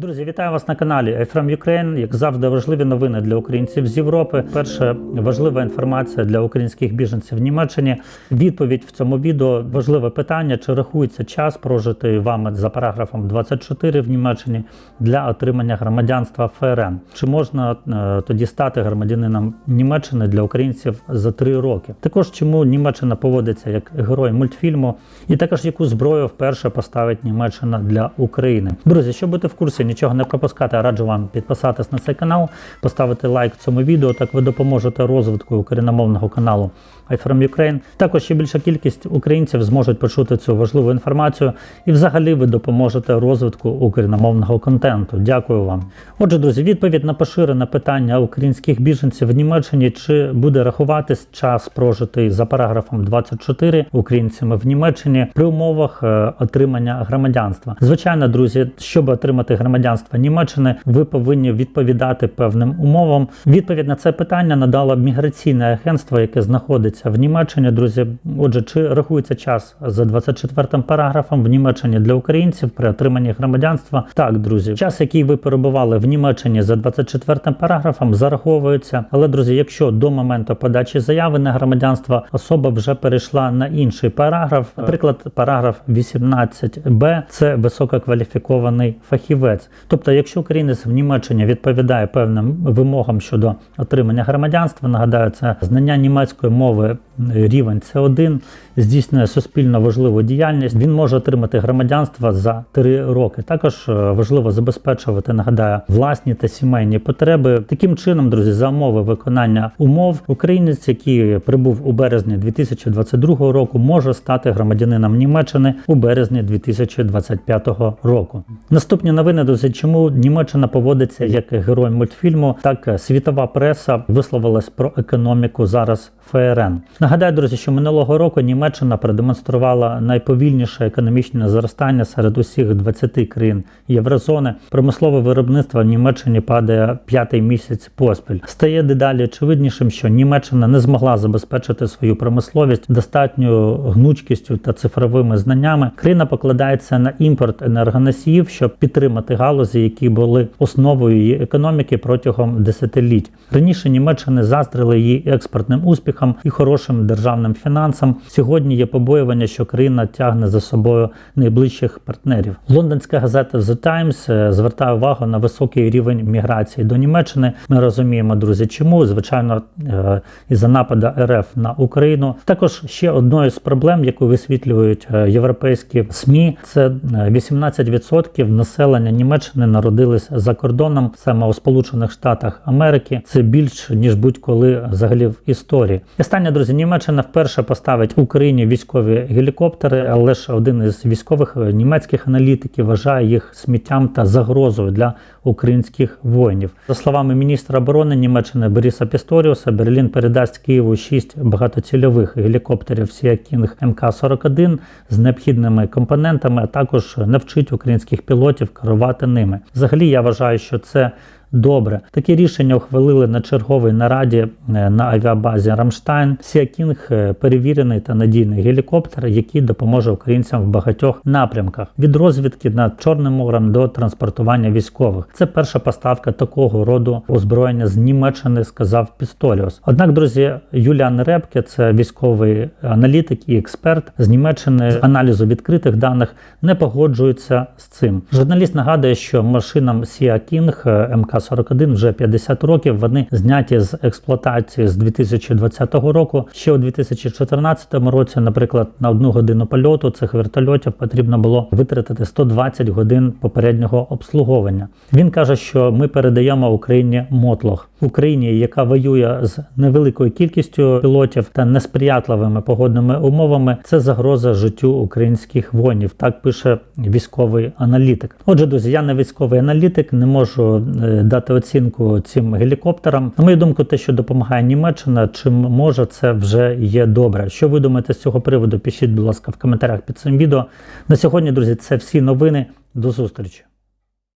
Друзі, вітаю вас на каналі iFrom Ukraine. Як завжди, важливі новини для українців з Європи. Перше, важлива інформація для українських біженців в Німеччині. Відповідь в цьому відео важливе питання: чи рахується час прожитий вами за параграфом 24 в Німеччині для отримання громадянства ФРН? Чи можна е, тоді стати громадянином Німеччини для українців за три роки? Також чому Німеччина поводиться як герой мультфільму, і також яку зброю вперше поставить Німеччина для України? Друзі, щоб бути в курсі, нічого не пропускати, раджу вам підписатись на цей канал, поставити лайк цьому відео. Так ви допоможете розвитку україномовного каналу iFrom Ukraine. Також ще більша кількість українців зможуть почути цю важливу інформацію, і взагалі ви допоможете розвитку україномовного контенту. Дякую вам. Отже, друзі, відповідь на поширене питання українських біженців в Німеччині чи буде рахуватись час прожитий за параграфом 24 українцями в Німеччині при умовах е, отримання громадянства. Звичайно, друзі, щоб отримати громадянство Німеччини, ви повинні відповідати певним умовам. Відповідь на це питання надало міграційне агентство, яке знаходиться в Німеччині. Друзі, отже, чи рахується час за 24 параграфом в Німеччині для українців при отриманні громадянства? Так, друзі, час, який ви перебували в Німеччині за 24 параграфом, зараховується. Але, друзі, якщо до моменту подачі заяви на громадянство особа вже перейшла на інший параграф, наприклад, параграф 18б, це висококваліфікований фахівець. Тобто, якщо українець в Німеччині відповідає певним вимогам щодо отримання громадянства, нагадаю, це знання німецької мови рівень С1, здійснює суспільно важливу діяльність, він може отримати громадянство за 3 роки. Також е, важливо забезпечувати, нагадаю, власні та сімейні потреби. Таким чином, друзі, за умови виконання умов, українець, який прибув у березні 2022 року, може стати громадянином Німеччини у березні 2025 року. Наступні новини, друзі, чому Німеччина поводиться як герой мультфільму, так світова преса висловилась про економіку зараз ФРН. Нагадаю, друзі, що минулого року Німеччина продемонструвала найповільніше економічне зростання серед усіх 20 країн Єврозони. Промислове виробництво в Німеччині падає п'ятий місяць поспіль. Стає дедалі очевиднішим, що Німеччина не змогла забезпечити свою промисловість достатньою гнучкістю та цифровими знаннями. Країна покладається на імпорт енергоносіїв, щоб підтримати галузі, які були основою її економіки протягом десятиліть. Раніше Німеччина заздрили її експортним успіхам і хорошим державним фінансам. Сьогодні є побоювання, що країна тягне за собою найближчих партнерів. Лондонська газета The Times е, звертає увагу на високий рівень міграції до Німеччини. Ми розуміємо, друзі, чому звичайно е, із-за нападу РФ на Україну. Також ще одною з проблем, яку висвітлюють е, європейські СМІ, це 18% населення Німеччини народились за кордоном, саме у Сполучених Штатах Америки. Це більше ніж будь-коли взагалі в історії. Останнє, друзі, Німеччина вперше поставить Україні військові гелікоптери, але ж один із військових німецьких аналітиків вважає їх сміттям та загрозою для українських воїнів. За словами міністра оборони Німеччини Боріса Пісторіуса, Берлін передасть Києву шість багатоцільових гелікоптерів Sea King МК-41 з необхідними компонентами, а також навчить українських пілотів керувати ними. Взагалі, я вважаю, що це. Добре, таке рішення ухвалили на черговій нараді е, на авіабазі Рамштайн. Сіакінг перевірений та надійний гелікоптер, який допоможе українцям в багатьох напрямках від розвідки над Чорним морем до транспортування військових. Це перша поставка такого роду озброєння з Німеччини, сказав Пісторіус. Однак, друзі, Юліан Репке, це військовий аналітик і експерт з Німеччини з аналізу відкритих даних, не погоджується з цим. Журналіст нагадує, що машинам Сіакінг МК 41 вже 50 років. Вони зняті з експлуатації з 2020 року. Ще у 2014 році, наприклад, на одну годину польоту цих вертольотів потрібно було витратити 120 годин попереднього обслуговування. Він каже, що ми передаємо Україні мотлох. Україні, яка воює з невеликою кількістю пілотів та несприятливими погодними умовами, це загроза життю українських воїнів. Так пише військовий аналітик. Отже, друзі, я не військовий аналітик, не можу дати оцінку цим гелікоптерам. На мою думку, те, що допомагає Німеччина, чим може, це вже є добре. Що ви думаєте з цього приводу? Пишіть, будь ласка, в коментарях під цим відео. На сьогодні, друзі, це всі новини. До зустрічі.